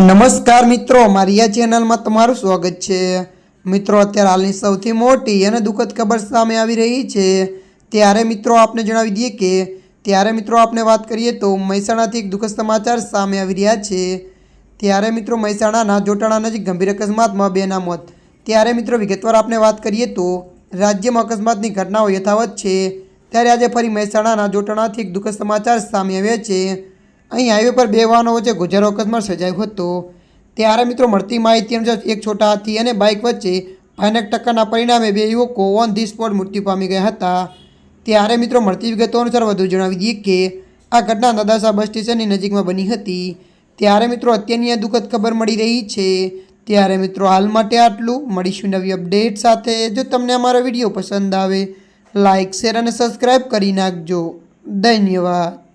નમસ્કાર મિત્રો, મારી આ ચેનલમાં તમારું સ્વાગત છે. મિત્રો, અત્યારે હાલની સૌથી મોટી અને દુઃખદ ખબર સામે આવી રહી છે. ત્યારે મિત્રો, આપને જણાવી દઈએ કે, ત્યારે મિત્રો આપણે વાત કરીએ તો મહેસાણાથી એક દુઃખદ સમાચાર સામે આવી રહ્યા છે. ત્યારે મિત્રો, મહેસાણાના જોટાણા નજીક ગંભીર અકસ્માતમાં બેના મોત ત્યારે મિત્રો, વિગતવાર આપણે વાત કરીએ તો રાજ્યમાં અકસ્માતની ઘટનાઓ યથાવત છે. ત્યારે આજે ફરી મહેસાણાના જોટાણાથી એક દુઃખદ સમાચાર સામે આવ્યા છે. અહીં હાઈવે પર બે વાહનો વચ્ચે ગુજારો અકસ્માત સર્જાયો હતો. ત્યારે મિત્રો મળતી માહિતી અનુસાર એક છોટા હાથી અને બાઇક વચ્ચે ભયાનક ટક્કરના પરિણામે બે યુવકો ઓન ધી સ્પોટ મૃત્યુ પામી ગયા હતા. ત્યારે મિત્રો મળતી વિગતો અનુસાર વધુ જણાવી દઈએ કે આ ઘટના નદાસા બસ સ્ટેશનની નજીકમાં બની હતી. ત્યારે મિત્રો અત્યારની આ દુઃખદ ખબર મળી રહી છે. ત્યારે મિત્રો હાલ માટે આટલું. મળીશું નવી અપડેટ સાથે. જો તમને અમારો વીડિયો પસંદ આવે લાઇક શેર અને સબસ્ક્રાઈબ કરી નાખજો. ધન્યવાદ.